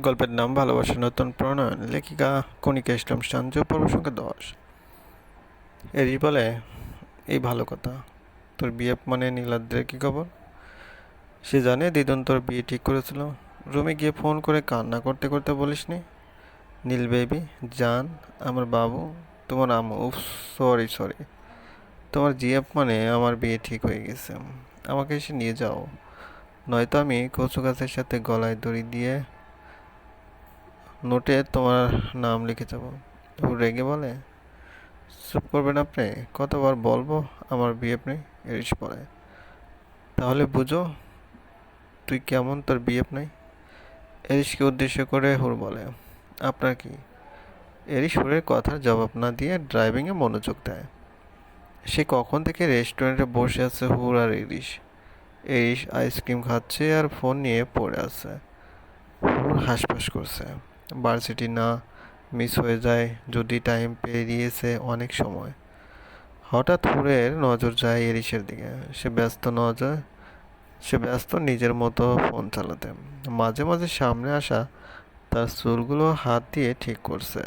গল্পের নাম ভালোবাসা নতুন প্রণয়ন, লেখিকা কণিকা ইসলাম সঞ্জু পর্ব সংখ্যা দশ। এরই বলে, এই ভালো কথা। তোর বিয়ে মানে নীলাদ্রের কী খবর? সে জানে, দিদন তোর বিয়ে ঠিক করেছিল। রুমে গিয়ে ফোন করে কান্না করতে করতে বলিসনি? নীল বেবি, জান, আমার বাবু, তোমার আম্মু, উফ, সরি সরি। তোমার জিএফ মানে আমার বিয়ে ঠিক হয়ে গেছে। আমাকে এসে নিয়ে যাও। নয়তো আমি কচু গাছের সাথে গলায় দড়ি দিয়ে নোটে তোমার নাম লিখে যাব। ও রেগে বলে, চুপ করবেন আপনি, কতবার বলব আমার বিয়ে নেই এরিস বলে, তাহলে বুঝো, তুই কেমন তোর বিয়ে নেই এরিসকে উদ্দেশ্য করে হুর বলে, আপনার কি? এরিস হুরের কথার জবাব না দিয়ে ড্রাইভিংয়ে মনোযোগ দেয়। সে কখন থেকে রেস্টুরেন্টে বসে আছে হুর আর এরিস এরিস আইসক্রিম খাচ্ছে আর ফোন নিয়ে পড়ে আছে। হুর হাসপাস করছে। ভার্সিটি না মিস হয়ে যায় যদি টাইম পেরিয়েছে অনেক সময়। হঠাৎ হুরের নজর যায় এরিসের দিকে। সে ব্যস্ত নজর, সে ব্যস্ত নিজের মতো ফোন চালাতে। মাঝে মাঝে সামনে আসা তার চুলগুলো হাত দিয়ে ঠিক করছে।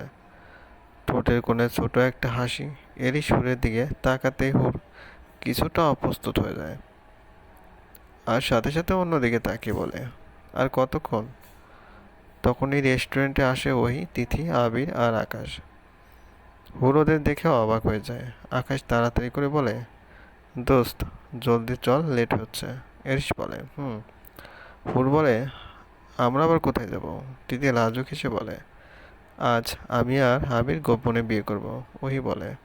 ঠোঁটের কোণে ছোট একটা হাসি। এরিস হুরের দিকে তাকাতেই হুর কিছুটা অপ্রস্তুত হয়ে যায়। আর সাথে সাথে অন্যদিকে তাকিয়ে বলে, আর কতক্ষণ? তখনই রেস্টুরেন্টে আসে ওই তিথি, আবির আর আকাশ। হুর ওদের দেখে অবাক হয়ে যায়। আকাশ তাড়াতাড়ি করে বলে, দোস্ত, জলদি চল, লেট হচ্ছে। এরিস বলে, হুম। হুর বলে, আমরা আবার কোথায় যাব? তিথি লাজুক হেসে বলে, আজ আমি আর আবির গোপনে বিয়ে করব। ওই বলে,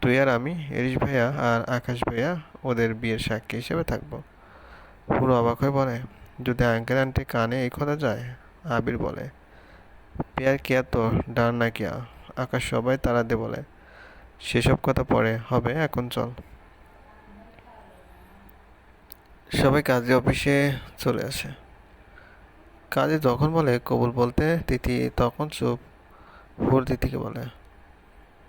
তুই আর আমি এরিস ভাইয়া আর আকাশ ভাইয়া, ওদের বিয়ের সাক্ষী হিসেবে থাকব। হুর অবাক হয়ে বলে, যদি আঙ্কেল আন্টি কানে এই কথা যায় আবির বলে, পেয়ার কিয়া তো ডার না কিয়া? আকাশ সবাই তারা দে বলে, সেসব কথা পরে, হবে, এখন চল। সবাই কাজে, অফিসে চলে আসে। কাজে যখন বলে, কবুল বলতে? তিথি তখন চুপ। হুর তিথিকে বলে,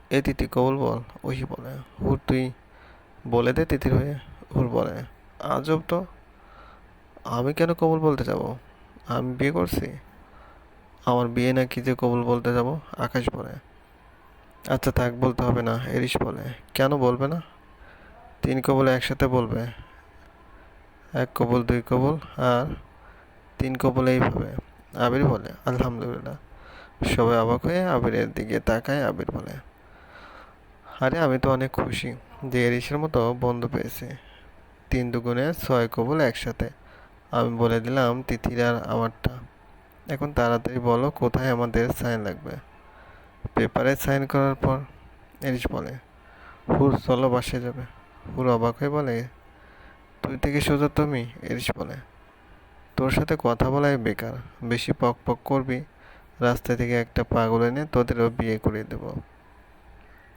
এ তিথি কবুল বল? ওই বলে, হুর তুই বলে দে তিথির হয়ে। হুর বলে, আজব তো। আমি কেন কবুল বলতে যাব? আমি বিয়ে করছি? আমার বিয়ে নাকি যে কবুল বলতে যাব? আকাশ বলে। আচ্ছা থাক, বলতে হবে না, এরিশ বলে। কেন বলবে না? তিন কবল একসাথে বলবে। এক কবল, দুই কবল, আর তিন কবল এইভাবে। আবির বলে, আলহামদুলিল্লাহ। সবাই অবাক হয়ে আবিরের দিকে তাকায়, আবির বলে, আরে আমি তো অনেক খুশি যে এরিসের মতো বন্ধু পেয়েছি। তিন দুগুণে ছয় কবল একসাথে। আমি বলে দিলাম তিথির আর আমারটা। এখন তাড়াতাড়ি বলো কোথায় আমাদের সাইন লাগবে। পেপারে সাইন করার পর এরিস বলে, হুর, চলো বাসে যাবে। হুর অবাক হয়ে বলে, তুই থেকে সোজা তুমি? এরিস বলে, তোর সাথে কথা বলাই বেকার। বেশি পক পক করবি, রাস্তা থেকে একটা পাগল এনে তোদেরও বিয়ে করিয়ে দেব।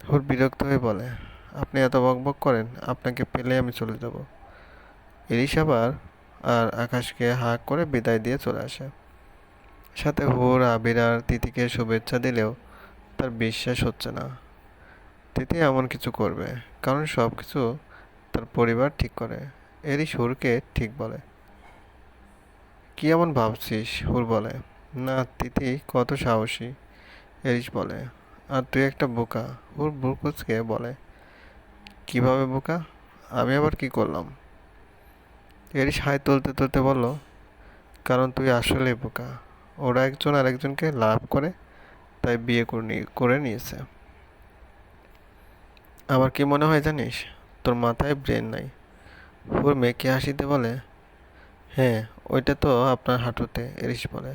হুর বিরক্ত হয়ে বলে, আপনি এত বক বক করেন, আপনাকে পেলে আমি চলে যাব। এরিস আবার আর আকাশকে হাঁক করে বিদায় দিয়ে চলে আসে। সাথে হুর, আবির আর তিথিকে শুভেচ্ছা দিলেও তার বিশ্বাস হচ্ছে না। তিথি এমন কিছু করবে, কারণ সব কিছু তার পরিবার ঠিক করে। এরই সুরকে ঠিক বলে। কি এমন ভাবছিস? হুর বলে। না তিথি কত সাহসী এরিস বলে। আর তুই একটা বোকা, হুর বুরকুচকে বলে। কীভাবে বোকা? আমি আবার কি করলাম? এরিস হাই তুলতে তুলতে বলল, কারণ তুই আসলেই বোকা। ওরা একজন আরেকজনকে লাভ করে, তাই বিয়ে করে নিয়ে- করে নিয়েছে। আমার কি মনে হয় জানিস? তোর মাথায় ব্রেন নাই। ওর মেয়েকে হাসিতে বলে হ্যাঁ ওইটা তো আপনার হাঁটুতে এরিস বলে।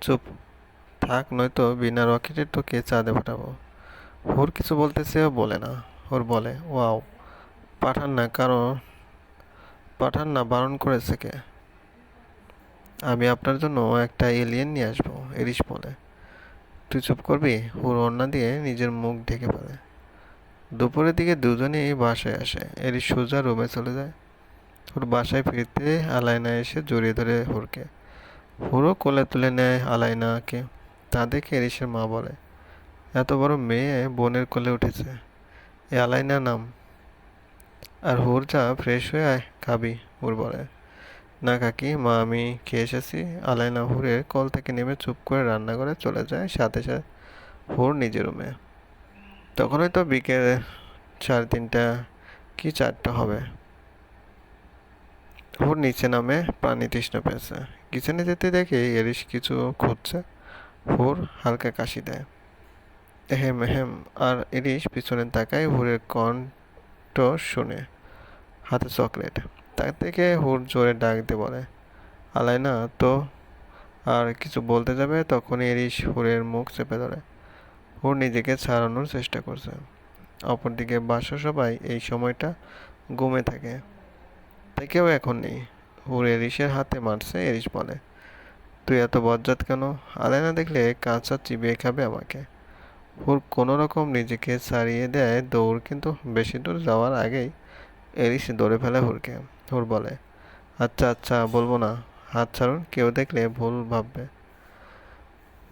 চুপ, থাক, নয়তো বিনা রকেটে তোকে চাঁদে পাঠাবো। ওর কিছু বলতেছেও বলে না। ওর বলে, ওয়াও, পাঠান না, কারণ, পাঠান না, বারণ করেছে কে? আমি আপনার জন্য একটা এলিয়েন নিয়ে আসব এরিস বলে। তুই চুপ করবি? হুর ওড়না দিয়ে নিজের মুখ ঢেকে ফেলে। দুপুরের দিকে দুজনেই বাসায় আসে। এরিস সোজা রুমে চলে যায়। হুর বাসায় ফিরতে আলাইনা এসে জড়িয়ে ধরে হুরকে। হুরও কোলে তুলে নেয় আলাইনাকে। তা দেখে এরিসের মা বলে, এত বড় মেয়ে বোনের কোলে উঠেছে। এ আলাইনা নাম? আর হুর যা ফ্রেশ হয়ে আয়, খাবি, হুর বলে। না কাকি, মা আমি খেয়ে এসেছি। আলাইনা হুরের কল থেকে নেমে চুপ করে রান্নাঘরে চলে যায়, সাথে সাথে হুর নিজের রুমে। তখন হয়তো বিকেল সাড়ে তিনটা কি চারটা হবে। হুর নিচে নামে পানি তৃষ্ণা পেয়েছে। কিচেনে যেতে দেখে এরিস কিছু খুঁজছে। হুর হালকা কাশি দেয়। হেম হেম আর এরিস পিছনে তাকায় হুরের কণ্ঠ শুনে, হাতে চকলেট। তার থেকে হুর জোরে ডাক দিয়ে বলে, আলাইনা, তো আর কিছু বলতে যাবে? তখন এরিস হুরের মুখ চেপে ধরে। হুর নিজেকে ছাড়ানোর চেষ্টা করছে। অপরদিকে বাসা সবাই এই সময়টা ঘুমে থাকে। তাই কেউ এখন নেই। হুর এরিশের হাতে মারছে, এরিশ বলে, তুই এত বজ্জাত কেন? আলাইনা দেখলে কাঁচা চিবিয়ে খাবে আমাকে। হুর কোনো রকম নিজেকে ছাড়িয়ে দেয় দৌড়, কিন্তু বেশি দূর যাওয়ার আগেই এরিস ধরে ফেলে হুরকে হুর বলে আচ্ছা আচ্ছা বলব না। হাত ছাড়ুন কেউ দেখলে ভুল ভাববে।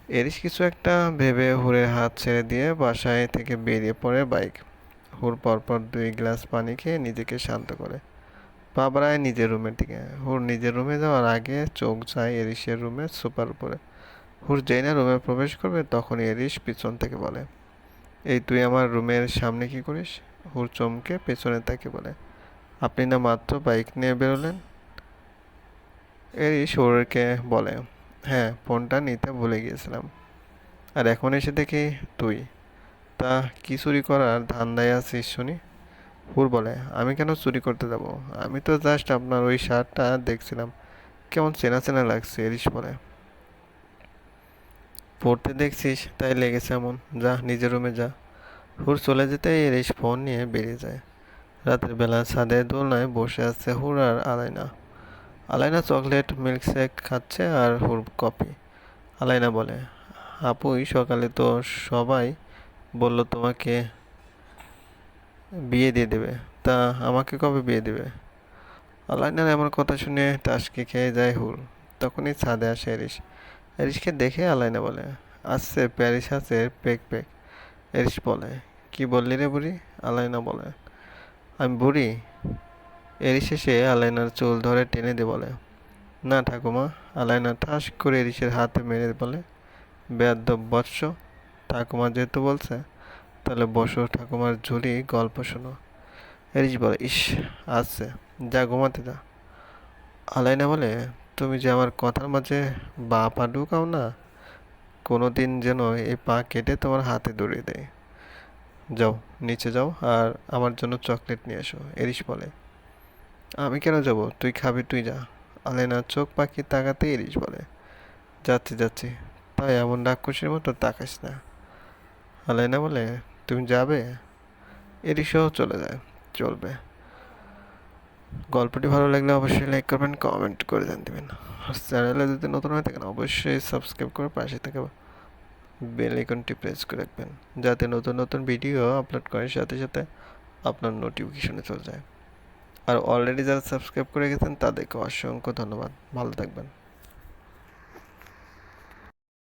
এরিস কিছু একটা ভেবে হুরের হাত ছেড়ে দিয়ে বাসায় থেকে বেরিয়ে পড়ে বাইক। হুর পরপর দুই গ্লাস পানি খেয়ে নিজেকে শান্ত করে। পা বাড়ায় নিজের রুমের দিকে। হুর নিজের রুমে যাওয়ার আগে চোখ যায় এরিসের রুমে সুপার উপরে। হুর যেই না রুমে প্রবেশ করবে তখন এরিস পিছন থেকে বলে এই তুই আমার রুমের সামনে কি করিস? হুর চমকে পেছনে তাকে বলে আপনি না মাত্র বাইক নিয়ে বেরোলেন? এরিস হুরকে বলে হ্যাঁ ফোনটা নিতে ভুলে গিয়েছিলাম। আর এখন এসে দেখি তুই। তা কি চুরি করার ধান্দায় আছিস শুনি? হুর বলে, আমি কেন চুরি করতে যাব? আমি তো জাস্ট আপনার ওই শার্টটা দেখছিলাম। কেমন চেনা চেনা লাগছে এরিস বলে। পড়তে দেখছিস, তাই লেগেছে এমন। যা, নিজের রুমে যা। হুর চলে যেতে এরিস ফোন নিয়ে বেরিয়ে যায়। রাতের বেলা ছাদের দোলনায় বসে আছে হুর আর আলাইনা। আলাইনা চকলেট মিল্কশেক খাচ্ছে আর হুর কফি। আলাইনা বলে আপুই সকালে তো সবাই বলল তোমাকে বিয়ে দিয়ে দেবে। তা আমাকে কবে বিয়ে দেবে? আলাইনার এমন কথা শুনে টাসকে খেয়ে যায় হুর। তখনই ছাদে আসে এরিস এরিসকে দেখে আলাইনা বলে, আসছে প্যারিস আছে, পেক পেক। এরিস বলে, কি বললি রে বুড়ি? আলাইনা বলে আমি বুড়ি। এরিস শেষে আলাইনার চুল ধরে টেনে দিয়ে বলে। না ঠাকুমা, আলাইনা ঠাস করে এরিসের হাতে মেরে বলে। বেয়াদ্দব বৎস, ঠাকুমা যেহেতু বলছে, তাহলে বসো, ঠাকুমার ঝুলি গল্প শোনো। এরিস বলে, ইস আসছে যা ঘুমাতে যা। আলাইনা বলে, তুমি যে আমার কথার মাঝে বা পা ঢুকাও না কোনো দিন যেন এই পা কেটে তোমার হাতে দড়িয়ে দেয়। যাও নিচে যাও আর আমার জন্য চকলেট নিয়ে এসো এরিস বলে। আমি কেন যাব? তুই খাবি, তুই যা। আলেনা চোখ পাখি তাকাতে এরিস বলে। যাচ্ছি যাচ্ছি। তাই এমন ডাকুশির মতো তাকাস না। আলেনা বলে, তুমি যাবে? এরিসও চলে যায়, চলবে। গল্পটি ভালো লাগলে অবশ্যই লাইক করবেন কমেন্ট করে জান দেবেন। আর চ্যানেলে যদি নতুন হয়ে থাকেন, অবশ্যই সাবস্ক্রাইব করে পাশে থেকে বেল আইকনটি প্রেস করে রাখবেন, যাতে নতুন নতুন ভিডিও আপলোড করার সাথে সাথে আপনার নোটিফিকেশনে চলে যায়। আর অলরেডি যারা সাবস্ক্রাইব করে গেছেন তাদেরকে অসংখ্য ধন্যবাদ। ভালো থাকবেন।